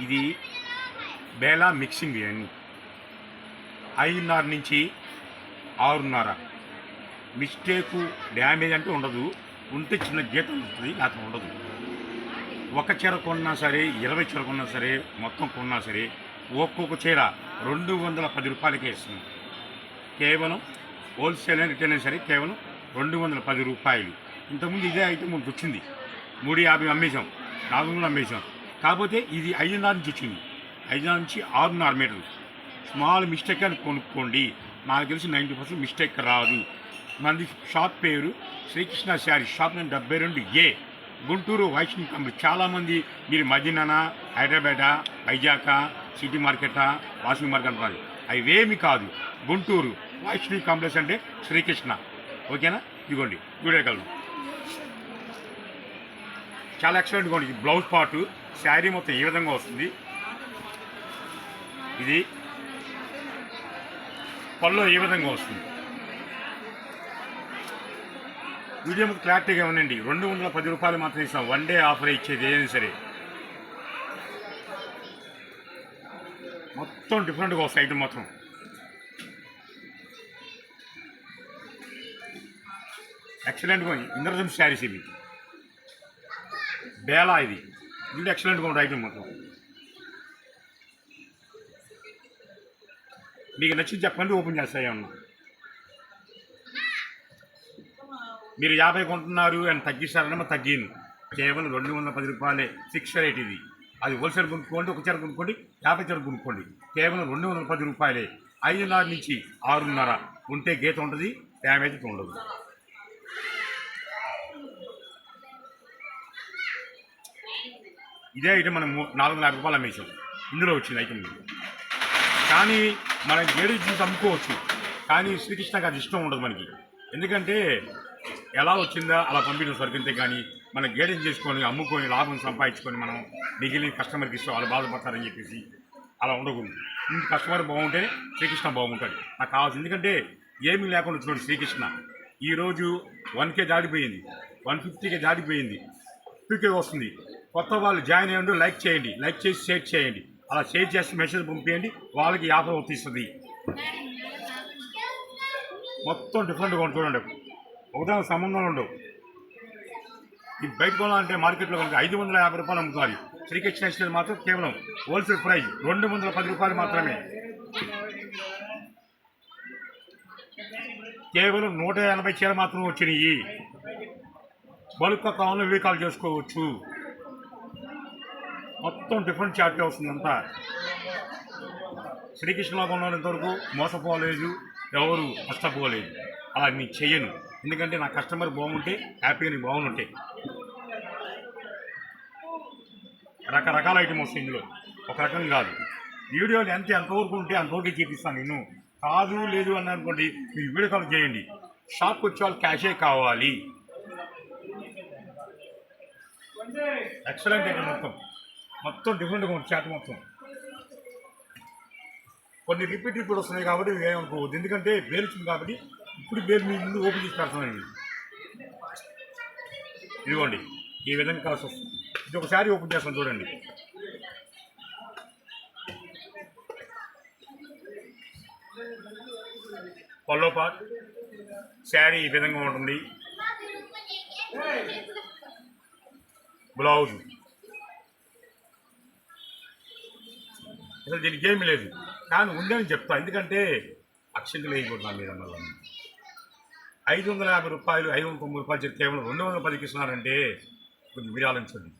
ఇది బేలా మిక్సింగ్ ఇవన్నీ ఐదున్నర నుంచి ఆరున్నర. మిస్టేకు డ్యామేజ్ అంటే ఉండదు. ఉంటే చిన్న గీత ఉంటుంది లేకపోతే ఉండదు. ఒక చీర కొన్నా సరే ఇరవై చీర కొన్నా సరే మొత్తం కొన్నా సరే ఒక్కొక్క చీర రెండు వందల పది రూపాయలకే ఇస్తుంది. కేవలం హోల్సేల్ అని రిటైల్ అయినా సరే కేవలం రెండు వందల పది రూపాయలు. ఇంతకుముందు ఇదే ఐటమ్ మనకు వచ్చింది. మూడు యాభై అమ్మేశాం. నాలుగు వందలు అమ్మేశాం. కాకపోతే ఇది ఐదున్నర నుంచి వచ్చింది. ఐదున్నర నుంచి ఆరున్నర మీటర్లు. స్మాల్ మిస్టేక్ అని కొనుక్కోండి. నాకు తెలిసి నైంటీ పర్సెంట్ మిస్టేక్ రాదు. మనది షాప్ పేరు శ్రీకృష్ణ శారీ షాప్ నేను డెబ్బై రెండు ఏ. గుంటూరు వైష్ణవి కంపెనీ. చాలామంది మీరు మదీనానా హైదరాబాద్ వైజాగ్ సిటీ మార్కెటా వాషింగ్ మార్కెట్ అంటారు అవేమి కాదు. గుంటూరు వైష్ణవి కాంప్లెక్స్ అంటే శ్రీకృష్ణ. ఓకేనా? ఇదిగోండి. చూడగలను చాలా ఎక్సలెంట్గా ఉంది. బ్లౌజ్ పాటు శారీ మొత్తం ఈ విధంగా వస్తుంది. ఇది పళ్ళు ఈ విధంగా వస్తుంది. వీడియో మీకు క్లారిటీగా ఉందండి రెండు వందల పది రూపాయలు మాత్రం ఇస్తాం. వన్ డే ఆఫర్ ఇచ్చేది ఏదైనా సరే. మొత్తం డిఫరెంట్గా వస్తాయి ఐటమ్ మొత్తం ఎక్సలెంట్గా ఉంది శారీస్ ఇవి. బేలా ఇది. ఇది ఎక్సలెంట్గా ఉంది ఐటమ్ మొత్తం మీకు నచ్చింది చెప్పండి ఓపెన్ చేస్తాయి మీరు యాభై కొంటున్నారు అని తగ్గిస్తారన్న తగ్గిను కేవలం రెండు వందల పది రూపాయలే ఫిక్స్ రేట్ ఇది. అది హోల్సేల్ కొనుక్కోండి ఒక చీర కొనుక్కోండి యాభై చీర కొనుక్కోండి. కేవలం రెండు వందల పది రూపాయలే. ఐదున్నర నుంచి ఆరున్నర ఉంటే గీత ఉంటుంది డ్యామేజ్ ఉండదు. ఇదే ఐటమ్ మనం నాలుగు వందల యాభై రూపాయలు అమ్మేసాం ఇందులో వచ్చింది ఐటమ్ కానీ మనం ఏడు చూసి అమ్ముకోవచ్చు. కానీ శ్రీకృష్ణకి అది ఇష్టం ఉండదు మనకి. ఎందుకంటే ఎలా వచ్చిందా అలా పంపించడం సరికింతే కానీ మన గేడెన్ చేసుకొని అమ్ముకొని లాభం సంపాదించుకొని మనం మిగిలిన కస్టమర్కి ఇస్తాం వాళ్ళు బాధపడతారని చెప్పేసి అలా ఉండకూడదు. ఇంటి కస్టమర్ బాగుంటే శ్రీకృష్ణ బాగుంటుంది నాకు కావాల్సింది ఎందుకంటే ఏమీ లేకుండా చూడండి శ్రీకృష్ణ. ఈరోజు వన్ కే దాటిపోయింది వన్ ఫిఫ్టీకే దాటిపోయింది టూకే వస్తుంది. కొత్త వాళ్ళు జాయిన్ అయ్యండి లైక్ చేయండి. లైక్ చేసి షేర్ చేయండి. అలా షేర్ చేసి మెసేజ్ పంపించండి వాళ్ళకి యాభై అవుతుంది మొత్తం డిఫరెంట్గా ఉంటుంది చూడండి. సంబంధం ఉండవు. ఈ బయట కొనాలంటే మార్కెట్లో కనుక ఐదు వందల యాభై రూపాయలు అమ్ముతారు శ్రీకృష్ణ ఎక్స్చేంజ్ మాత్రం కేవలం హోల్సేల్ ప్రైస్ రెండు వందల పది రూపాయలు మాత్రమే. కేవలం నూట ఎనభై చీర మాత్రం వచ్చినాయి. బల్క్ కావాలని వివేకాలు చేసుకోవచ్చు. మొత్తం డిఫరెంట్ చార్ట్ వస్తుంది అంతా. శ్రీకృష్ణలో ఉన్నంత వరకు మోసపోలేదు. ఎవరు కష్టపోలేదు అలా నేను చెయ్యను. ఎందుకంటే నా కస్టమర్ బాగుంటే హ్యాపీగా నేను బాగుంటే రకరకాల ఐటమ్ వస్తాయి ఇందులో. ఒక రకం కాదు. వీడియోలు ఎంత ఎంతవరకు ఉంటే అంతవరకు చూపిస్తాను నేను. కాదు లేదు అని అనుకోండి మీరు వీడియో కాల్ చేయండి. షాప్కి వచ్చే వాళ్ళు క్యాషే కావాలి. ఎక్సలెంట్ అయితే మొత్తం. మొత్తం డిఫరెంట్గా ఉంది చేత మొత్తం. కొన్ని రిపీట్ రిపీట్ వస్తున్నాయి కాబట్టి ఏమనుకోవద్దు. ఎందుకంటే బేలు వచ్చింది కాబట్టి ఇప్పుడు బేర్ మీ ముందు ఓపెన్ చేసి పెడుతున్నాయి ఇదిగోండి ఈ విధంగా కలిసి వస్తుంది ఇది ఒకసారి ఓపెన్ చేస్తాను చూడండి. పల్లో పాట్ శారీ ఈ విధంగా ఉంటుంది. బ్లౌజ్ అసలు దీనికి ఏమీ లేదు. కానీ ఉందని చెప్తా. ఎందుకంటే అక్షంతలు వేయకూడదు మీద మళ్ళీ. ఐదు వందల యాభై రూపాయలు ఐదు వందల తొమ్మిది రూపాయలు చెప్తే కేవలం రెండు వందల పదికి ఇస్తున్నారంటే కొంచెం మీరు ఆలోచించండి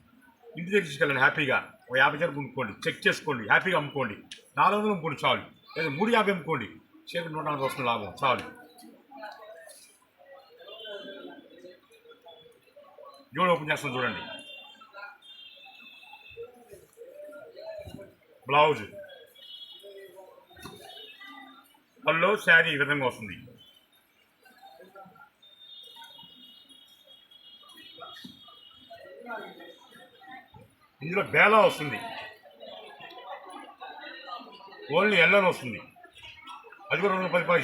ఇంటి దగ్గర తీసుకెళ్ళండి హ్యాపీగా. ఒక యాభై జరుపు కొనుక్కోండి చెక్ చేసుకోండి. హ్యాపీగా అమ్ముకోండి. నాలుగు వందలు అమ్ముకోండి చాలు. లేదా మూడు యాభై అమ్ముకోండి. చేపలు నూట నాలుగు వస్తుంది లాభం. చాలు. జోడు ఓపెన్ చేస్తాను చూడండి. బ్లౌజ్. పళ్ళు శారీ ఈ విధంగా వస్తుంది. ఇందులో బేలా వస్తుంది. ఓన్లీ ఎల్లని వస్తుంది. అది కూడా రెండు పది రూపాయలు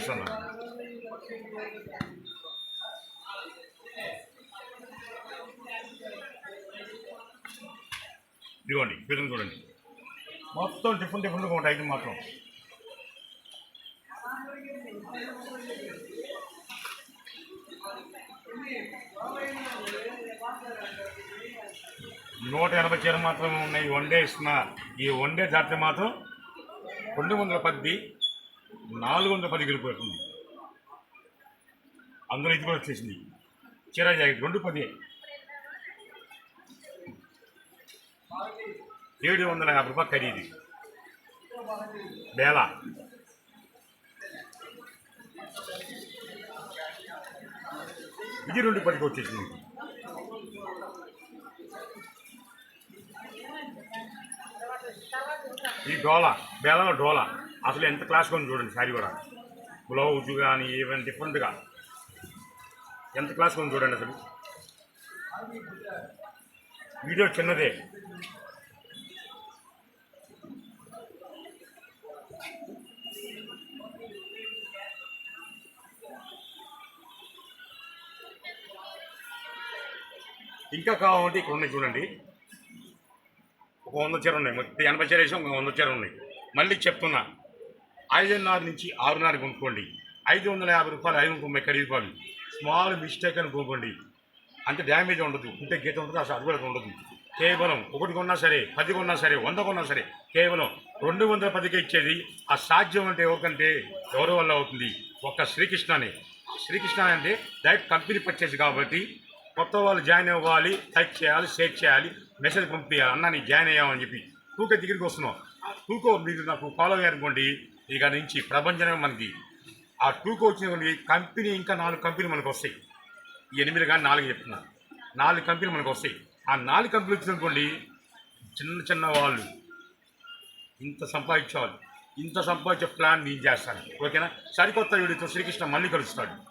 ఇదిగోండి ఈ విధంగా చూడండి. మొత్తం డిఫరెంట్ డిఫరెంట్గా ఉంటాయి ఇది మాత్రం. నూట ఎనభై చీర మాత్రం ఉన్నాయి. వన్ డే ఇస్తున్నా ఈ వన్ డే జాతర మాత్రం రెండు వందల పది నాలుగు వందల పది గెలిపోతుంది అందులో ఇది కూడా వచ్చేసింది. చీర జాకెట్ రెండు పది. ఏడు వందల యాభై రూపాయలు ఖరీదు. బేలా. ఇది రెండు పదికి వచ్చేసింది. ఈ డోలా బేలలో డోలా. అసలు ఎంత క్లాస్గా ఉంది చూడండి సారీ కూడా. బ్లౌజ్ కానీ ఏమైనా డిఫరెంట్గా ఎంత క్లాస్గా ఉంది చూడండి అసలు. వీడియో చిన్నదే. ఇంకా కావాలంటే ఇక్కడ ఉన్నాయి చూడండి. ఒక వంద చీర ఉన్నాయి. మొత్తం ఎనభై చీర వేసి ఒక వంద చీర ఉన్నాయి. మళ్ళీ చెప్తున్నా ఐదున్నర నుంచి ఆరున్నర కొనుక్కోండి. ఐదు వందల యాభై రూపాయలు ఐదు వందల తొంభై ఖరీదు రూపాయలు స్మాల్ మిస్టేక్ అని కొనుక్కోండి అంత డ్యామేజ్ ఉండదు. ఉంటే గీత ఉంటుంది అసలు అది కూడా ఉండదు. కేవలం ఒకటి కొన్నా సరే పది కొన్నా సరే వంద కొన్నా సరే కేవలం రెండు వందల పదికి ఇచ్చేది. ఆ సాధ్యం అంటే ఎవరికంటే ఎవరి వల్ల అవుతుంది? ఒక్క శ్రీకృష్ణనే. శ్రీకృష్ణ అంటే డైరెక్ట్ కంపెనీ పర్చేజ్ కాబట్టి కొత్త వాళ్ళు జాయిన్ అవ్వాలి టైప్ చేయాలి షేర్ చేయాలి మెసేజ్ పంపించాలి అన్న నీ జాయిన్ అయ్యామని చెప్పి తూకే దగ్గరికి వస్తున్నాం. టూకో మీరు నాకు ఫాలో అయ్యారనుకోండి ఇక నుంచి ప్రపంచమే మనకి. ఆ టూకో వచ్చిన కంపెనీ ఇంకా నాలుగు కంపెనీలు మనకు వస్తాయి. ఎనిమిది కానీ నాలుగు చెప్తున్నాను నాలుగు కంపెనీలు మనకు వస్తాయి. ఆ నాలుగు కంపెనీలు వచ్చిననుకోండి చిన్న చిన్న వాళ్ళు ఇంత సంపాదించేవాళ్ళు ఇంత సంపాదించే ప్లాన్ నేను చేస్తాను. ఓకేనా? సరికొత్త వీడితో శ్రీకృష్ణ మళ్ళీ కలుస్తాడు.